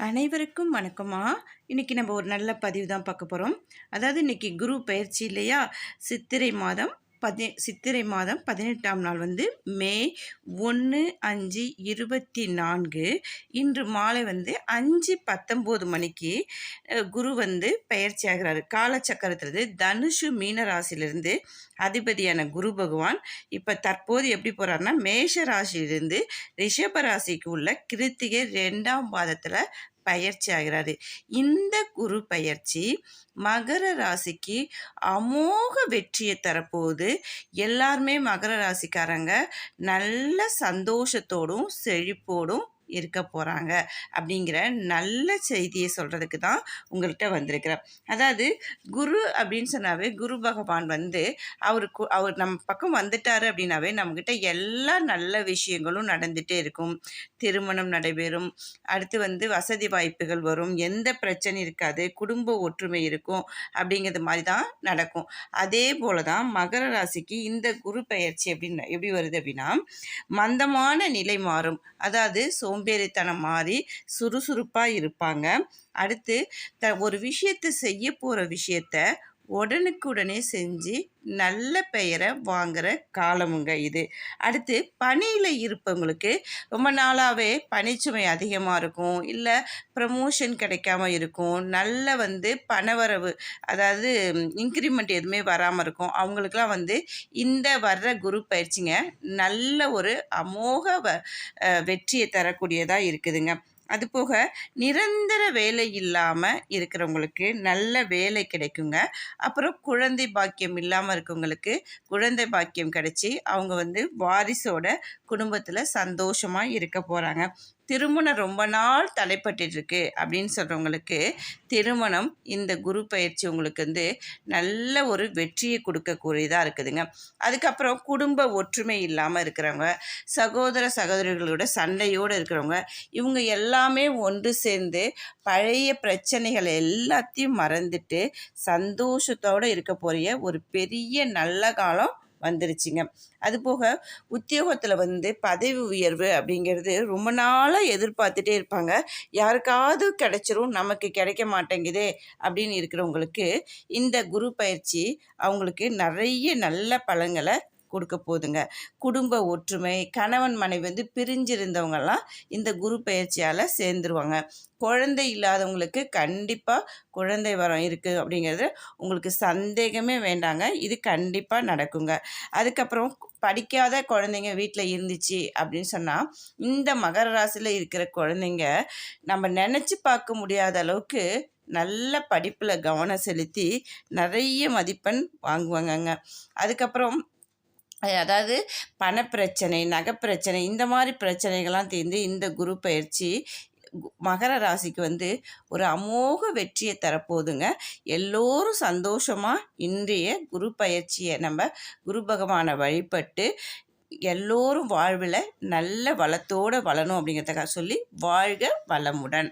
அனைவருக்கும் வணக்கமா இன்றைக்கி நம்ம ஒரு நல்ல பதிவு தான் பார்க்க போகிறோம் அதாவது இன்றைக்கி குரு பயிற்சி இல்லையா? சித்திரை மாதம். பதி சித்திரை மாதம் பதினெட்டாம் நாள் வந்து மே ஒன்று அஞ்சு இருபத்தி நான்கு. இன்று மாலை வந்து அஞ்சு பத்தொம்போது மணிக்கு குரு வந்து பயிற்சி ஆகிறாரு. காலச்சக்கரத்திலிருந்து தனுஷு மீன ராசியிலிருந்து அதிபதியான குரு பகவான் இப்போ தற்போது எப்படி போகிறாருன்னா மேஷ ராசியிலிருந்து ரிஷப ராசிக்கு உள்ள கிருத்திகை ரெண்டாம் பாதத்தில் பயிற்சி ஆகிறாரு. இந்த குரு பயிற்சி மகர ராசிக்கு அமோக வெற்றியை தரப்போகுது. எல்லாருமே மகர ராசிக்காரங்க. நல்ல சந்தோஷத்தோடும் செழிப்போடும் இருக்க போகிறாங்க அப்படிங்கிற நல்ல செய்தியை சொல்கிறதுக்கு தான் உங்கள்கிட்ட வந்திருக்கிறேன். அதாவது குரு அப்படின்னு சொன்னாவே குரு பகவான் வந்து அவருக்கு அவர் நம்ம பக்கம் வந்துட்டார் அப்படின்னாவே நம்மக்கிட்ட எல்லா நல்ல விஷயங்களும் நடந்துகிட்டே இருக்கும். திருமணம் நடைபெறும். அடுத்து வந்து வசதி வாய்ப்புகள் வரும். எந்த பிரச்சனை இருக்காது. குடும்ப ஒற்றுமை இருக்கும் அப்படிங்கிறது மாதிரி தான் நடக்கும். அதே போல தான் மகர ராசிக்கு இந்த குரு பெயர்ச்சி அப்படின்னு எப்படி வருது அப்படின்னா மந்தமான நிலை மாறும். அதாவது சோம்பேறித்தனம் மாறி சுறுசுறுப்பாக இருப்பாங்க. அடுத்து த ஒரு விஷயத்தை செய்ய போகிற விஷயத்த உடனுக்குடனே செஞ்சு நல்ல பெயரை வாங்குகிற காலமுங்க இது. அடுத்து பணியில் இருப்பவங்களுக்கு ரொம்ப நாளாகவே பணிச்சுமை அதிகமாக இருக்கும். இல்லை ப்ரமோஷன் கிடைக்காம இருக்கும். நல்ல வந்து பணவரவு அதாவது இன்க்ரிமெண்ட் எதுவுமே வராமல் இருக்கும். அவங்களுக்குலாம் வந்து இந்த வர்ற குரு பயிற்சிங்க நல்ல ஒரு அமோக வ- வெற்றியை தரக்கூடியதாக இருக்குதுங்க. அது போக நிரந்தர வேலை இல்லாமல் இருக்கிறவங்களுக்கு நல்ல வேலை கிடைக்குங்க. அப்புறம் குழந்தை பாக்கியம் இல்லாமல் இருக்கவங்களுக்கு குழந்தை பாக்கியம் கிடைச்சி அவங்க வந்து வாரிசோட குடும்பத்தில் சந்தோஷமாக இருக்க போகிறாங்க திருமணம் ரொம்ப நாள் தலைப்பட்டுருக்கு அப்படின்னு சொல்கிறவங்களுக்கு திருமணம் இந்த குரு பயிற்சி உங்களுக்கு வந்து நல்ல ஒரு வெற்றியை கொடுக்கக்கூடியதாக இருக்குதுங்க. அதுக்கப்புறம் குடும்ப ஒற்றுமை இல்லாமல் இருக்கிறவங்க சகோதர சகோதரிகளோட சண்டையோடு இருக்கிறவங்க இவங்க எல்லாமே ஒன்று சேர்ந்து பழைய பிரச்சனைகள் எல்லாத்தையும் மறந்துட்டு சந்தோஷத்தோடு இருக்க போறிய ஒரு பெரிய நல்ல காலம் வந்துருச்சுங்க. அது போக உத்தியோகத்தில் வந்து பதவி உயர்வு அப்படிங்கிறது ரொம்ப நாளாக எதிர்பார்த்துட்டே இருப்பாங்க. யாருக்காவது கிடைச்சிரும் நமக்கு கிடைக்க மாட்டேங்குதே அப்படின்னு இருக்கிறவங்களுக்கு இந்த குரு பயிற்சி அவங்களுக்கு நிறைய நல்ல பலன்களை கொடுக்க போகுதுங்க குடும்ப ஒற்றுமை கணவன் மனைவி வந்து பிரிஞ்சிருந்தவங்கெல்லாம் இந்த குரு பயிற்சியால் சேர்ந்துருவாங்க. குழந்தை இல்லாதவங்களுக்கு கண்டிப்பாக குழந்தை வரம் இருக்குது அப்படிங்கிறது உங்களுக்கு சந்தேகமே வேண்டாங்க. இது கண்டிப்பாக நடக்குங்க. அதுக்கப்புறம் படிக்காத குழந்தைங்க வீட்டில் இருந்துச்சு அப்படின்னு சொன்னால் இந்த மகர ராசியில் இருக்கிற குழந்தைங்க நம்ம நினச்சி பார்க்க முடியாத அளவுக்கு நல்ல படிப்பில் கவனம் செலுத்தி நிறைய மதிப்பெண் வாங்குவாங்கங்க. அதுக்கப்புறம் அதாவது பணப்பிரச்சனை நகைப்பிரச்சனை இந்த மாதிரி பிரச்சனைகள்லாம் தீர்ந்து இந்த குரு பயிற்சி மகர ராசிக்கு வந்து ஒரு அமோக வெற்றியை தரப்போதுங்க எல்லோரும் சந்தோஷமாக இன்றைய குரு பயிற்சியை நம்ம குரு பகவானை வழிபட்டு எல்லோரும் வாழ்வில் நல்ல வளத்தோடு வளரணும் அப்படிங்கிறதுக்காக சொல்லி வாழ்க வளமுடன்.